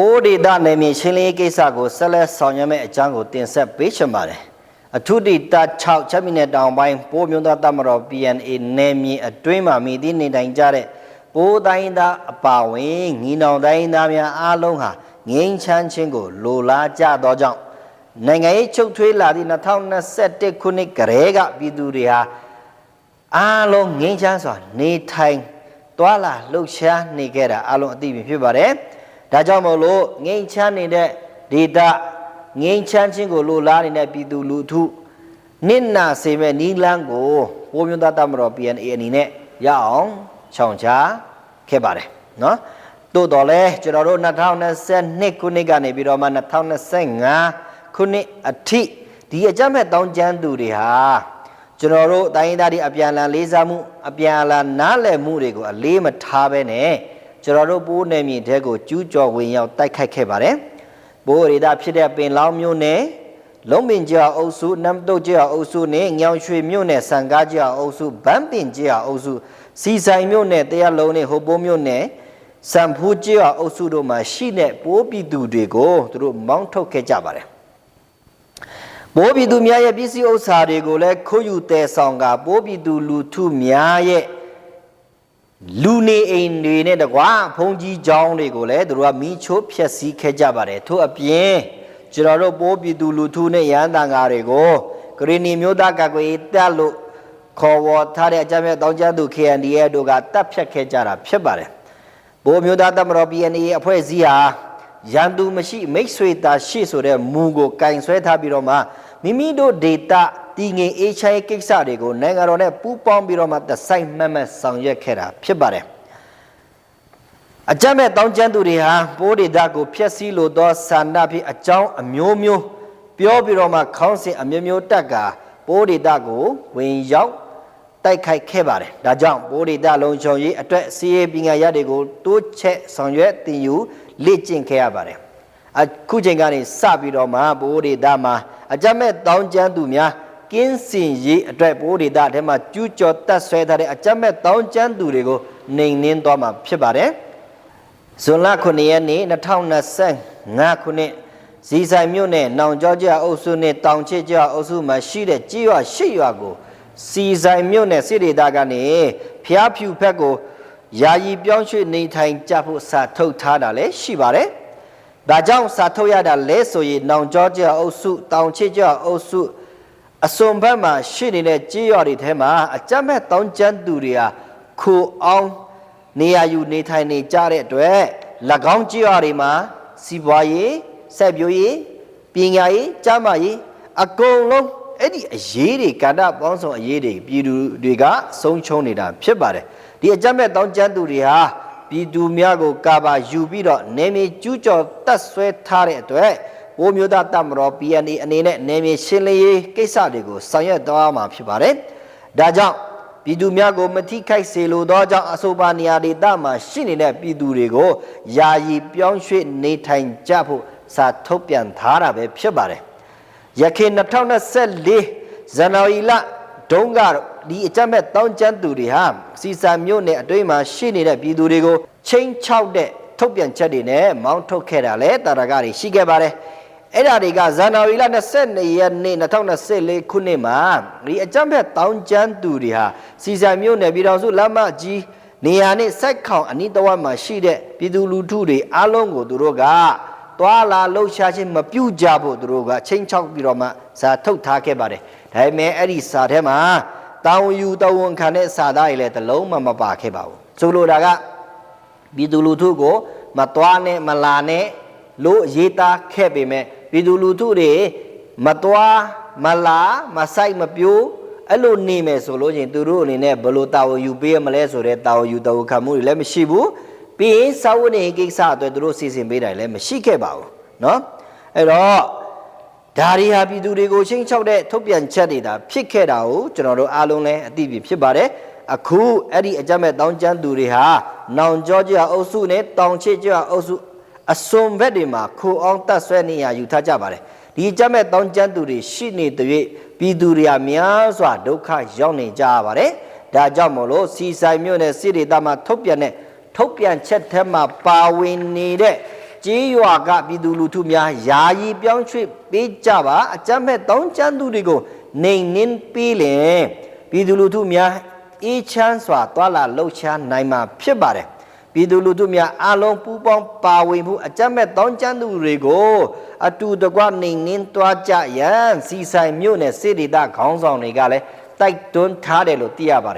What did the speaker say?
ပိုးဒေတာနယ်မြေရှင်းလင်းရေးကိစ္စကိုဆက်လက်ဆောင်ရွက်မယ့်အကြောင်းကိုတင်ဆက်ပေးချင်ပါတယ်အထူးဒေတာ6ချက်မီနယ်တောင်ပိုင်းပိုးမျိုးသားတမတော် PNA နယ်မြေအတွင်းမှာမိသည့်နေထိုင်ကြတဲ့ပိုးတိုင်းသားအပါဝင်ငီနောင်တိုင်းသားများအားလုံးဟာငိမ့်ချမ်းခြင်းကိုလိုလားကြသောကြောင့်နိုင်ငံရေးချုပ်ထွေးလာသည့်2021ခုနှစ်ကတည်းကပြည်သူတွေဟာအားလုံးငိမ့်ချမ်းစွာနေထိုင်သွာလာလှုပ်ရှားနေခဲ့တာအားလုံးအသိပြီဖြစ်ပါတယ်။ ဒါကြောင့်မို့လို့ငိမ့်ချမ်းနေတဲ့ဒေတာငိမ့်ချမ်းခြင်းကိုလိုလားနေတဲ့ပြည်သူလူထုနစ်နာစေမဲ့နီလန်းကိုပိုးမျိုးသားတမတော် PNA အနေနဲ့ရအောင်ချောင်ချခဲ့ပါတယ်နော်။တိုးတော်လဲကျွန်တော်တို့2022ခုနှစ်ကနေပြီးတော့မှ2025ခုနှစ်အထိဒီအကြမ်းဖက်တောင်းကျမ်းသူတွေဟာကျွန်တော်တို့တိုင်းရင်းသားတွေအပြန်အလှန်လေးစားမှုအပြန်အလှန်နားလည်မှုတွေကိုအလေးမထားဘဲနဲ့ ကျွန်တော်တို့ပိုးနယ်မြေတဲကိုကျူးကျော်ဝင်ရောက်တိုက်ခိုက်ခဲ့ပါတယ်။ပိုးရီတာဖြစ်တဲ့ပင်လောင်းမျိုးနဲ့လုံးပင်ကျော်အုပ်စုနမ်တုတ်ကျော်အုပ်စုနဲ့ညောင်ရွှေမြို့နယ်စံကားကျော်အုပ်စုဗန်းပင်ကျော်အုပ်စုစီဆိုင်မြို့နယ်တရားလုံးနဲ့ဟိုပိုးမြို့နယ်စံဖူးကျော်အုပ်စုတို့မှာရှိတဲ့ပိုးပြည်သူတွေကိုသူတို့မောင်းထုတ်ခဲ့ကြပါတယ်။ပိုးပြည်သူများရဲ့ပစ္စည်းဥစ္စာတွေကိုလည်းခိုးယူတဲဆောင်ကပိုးပြည်သူလူထုများရဲ့ လူနေအိမ်တွေနဲ့တကွာဘုံကြီးကျောင်းတွေကိုလည်းသူတို့ကမီးချိုးဖျက်ဆီးခဲ့ကြပါတယ်ထို့အပြင်ကျွန်တော်တို့ပိုးပြည်သူလူထုနဲ့ရဟန်းတန်ဃာတွေကိုဂရီနီမျိုးသားကကွေတက်လို့ခေါ်ဝေါ်ထားတဲ့အကြမ်းဖက်တောင်းကျမ်းသူ KNDA တို့ကတပ်ဖြတ်ခဲ့ကြတာဖြစ်ပါတယ်ဘိုးမျိုးသားတမတော် PNA အဖွဲ့အစည်းဟာရန်သူမရှိမိတ်ဆွေတာရှိဆိုတဲ့မူကိုကင်ဆွဲထားပြီးတော့မှမိမိတို့ဒေတာ တည်ငြိမ်အေးချမ်းရေးကိစ္စတွေကိုနိုင်ငံတော်နဲ့ပူးပေါင်းပြီးတော့မှတစိုက်မတ်မတ်ဆောင်ရွက်ခဲ့တာဖြစ်ပါတယ်အကြမ်းမဲ့တောင်းကျမ်းသူတွေဟာပိုးဒေတာကိုဖျက်ဆီးလိုသောဆန္ဒဖြင့်အကြောင်းအမျိုးမျိုးပြောပြီးတော့မှခေါင်းစဉ်အမျိုးမျိုးတက်ကပိုးဒေတာကိုဝင်ရောက်တိုက်ခိုက်ခဲ့ပါတယ်။ဒါကြောင့်ပိုးဒေတာလုံခြုံရေးအတွက်စီးရေးပညာရပ်တွေကိုတိုးချက်ဆောင်ရွက်တင်ယူလေ့ကျင့်ခဲ့ရပါတယ်။အခုချိန်ကနေစပြီးတော့မှပိုးဒေတာမှာအကြမ်းမဲ့တောင်းကျမ်းသူများ ကင်းစင်ရေးအတွက်ပိုးဒေတာအထက်မှာကျူးကျော်တက်ဆွဲထားတဲ့အကြမ်းမဲ့တောင်းကျမ်းသူတွေကိုနှိမ်နင်းသွားမှာဖြစ်ပါတယ်။ဇွန်လ9ရက်နေ့2025ခုနှစ်ဇီဆိုင်မြို့နယ်နောင်ကျောကျအုပ်စုနဲ့တောင်ချစ်ကျအုပ်စုမှာရှိတဲ့ကြေးရွာရှစ်ရွာကိုစီဆိုင်မြို့နယ်စစ်ဒေသကနေဖျားဖြူဖက်ကိုယာယီပြောင်းရွှေ့နေထိုင်ကြဖို့စာထုတ်ထားတာလည်းရှိပါတယ်။ဒါကြောင့်စာထုတ်ရတာလဲဆိုရင်နောင်ကျောကျအုပ်စုတောင်ချစ်ကျအုပ်စု အစွန်ဘက်မှာရှိနေတဲ့ကြေးရွာတွေထဲမှာအကြမ်းမဲ့တောင်းကျမ်းသူတွေဟာခိုအောင်နေရာယူနေထိုင်နေကြတဲ့အတွက်၎င်းကြေးရွာတွေမှာစီးပွားရေးဆက်ပြိုးရေးပညာရေးကျန်းမာရေးအကုန်လုံးအဲ့ဒီအရေးတွေကန္တပေါင်းစုံအရေးတွေပြည်သူတွေကဆုံးချုံနေတာဖြစ်ပါတယ်ဒီအကြမ်းမဲ့တောင်းကျမ်းသူတွေဟာပြည်သူများကိုကာပါယူပြီးတော့နေမြေကျူးကျော်တက်ဆွဲထားတဲ့အတွက် ဘိုးမျိုးသားတမတော် PNA အနေနဲ့နေမြေရှင်းလင်းရေးကိစ္စတွေကိုဆောင်ရွက်သွားမှာဖြစ်ပါတယ်ဒါကြောင့်ပြည်သူများကိုမထိခိုက်စေလိုသောကြောင့်အဆိုပါနေရာဒေသမှာရှိနေတဲ့ပြည်သူတွေကိုယာယီပြောင်းရွှေ့နေထိုင်ကြဖို့စာထုတ်ပြန်ထားတာပဲဖြစ်ပါတယ်။ယခင်2024ဇန်နဝါရီလဒုန်းကတော့ဒီအကြမ်းမဲ့တောင်းကျမ်းသူတွေဟာစီစာမြို့နယ်အတွင်းမှာရှိနေတဲ့ပြည်သူတွေကိုချင်းချောက်တဲ့ထုတ်ပြန်ချက်တွေနဲ့မောင်းထုတ်ခဲ့တာလဲတာရကတွေရှိခဲ့ပါတယ်။ အဲ့ဒါတွေကဇန်နဝါရီလ22ရက်နေ့2024ခုနှစ်မှာဒီအကြမ်းဖက်တောင်းကျမ်းသူတွေဟာစီစာမြို့နယ်ပြည်တော်စုလမ်းမကြီးနေရာနဲ့စိုက်ခေါင်အနီးတစ်ဝက်မှာရှိတဲ့ပြည်သူလူထုတွေအားလုံးကိုသူတို့ကသွာလာလှုပ်ရှားခြင်းမပြုကြဖို့သူတို့ကချင်းချောက်ပြီးတော့မှစာထုတ်ထားခဲ့ပါတယ်ဒါပေမဲ့အဲ့ဒီစာထဲမှာတာဝန်ယူတာဝန်ခံတဲ့စာသားတွေလည်းတစ်လုံးမှမပါခဲ့ပါဘူးဆိုလိုတာကပြည်သူလူထုကိုမသွားနဲ့မလာနဲ့လို့ရေးသားခဲ့ပေမဲ့ ပြည်သူလူထုတွေမသွားမလာမဆိုင်မပြိုးအဲ့လိုနေမယ်ဆိုလို့ချင်းသူတို့အနေနဲ့ဘယ်လိုတာဝန်ယူပေးရမလဲဆိုတဲ့တာဝန်ယူတာဝန်ခံမှုတွေလည်းမရှိဘူးပြီးရင်စာဝတ်နေကိစ္စအတွက်သူတို့စီစဉ်ပေးတယ်လည်းမရှိခဲ့ပါဘူးเนาะအဲ့တော့ဒါရီဟာပြည်သူတွေကိုချင်းချောက်တဲ့ထုတ်ပြန်ချက်တွေဒါဖြစ်ခဲ့တာကိုကျွန်တော်တို့အားလုံးလည်းအသိပြီဖြစ်ပါတယ်အခုအဲ့ဒီအကြမ်းမဲ့တောင်းကျမ်းသူတွေဟာနောင်ကျော်ကြအုပ်စုနဲ့တောင်ချစ်ကြအုပ်စု အစွန်ဘက်တွေမှာခိုအောင်တတ်ဆွဲနေရယူထားကြပါတယ်ဒီအကြမ်းမဲ့တောင်းကျမ်းသူတွေရှိနေတဲ့ပြည်သူတွေကများစွာဒုက္ခရောက်နေကြရပါတယ်ဒါကြောင့်မို့လို့စီဆိုင်မြို့နယ်စစ်ဒေသမှာထုတ်ပြန်တဲ့ထုတ်ပြန်ချက်ထဲမှာပါဝင်နေတဲ့ကြေးရွာကပြည်သူလူထုများယာယီပြောင်းရွှေ့ပေးကြပါအကြမ်းဖက်တောင်းချမ်းသူတွေကိုနှိမ်နင်းပေးလင်ပြည်သူလူထုများအေးချမ်းစွာတွာလာလှုပ်ရှားနိုင်မှာဖြစ်ပါတယ် ပြည်သူလူထုများအလုံးပူးပေါင်းပါဝင်မှုအကြမ်းဖက်တောင်းချမ်းသူတွေကိုအတူတကွနှိမ်နင်းတွားကြရန်စီဆိုင်မြို့နယ်စေဒေသခေါင်းဆောင်တွေကလည်းတိုက်တွန်းထားတယ်လို့သိရပါတယ်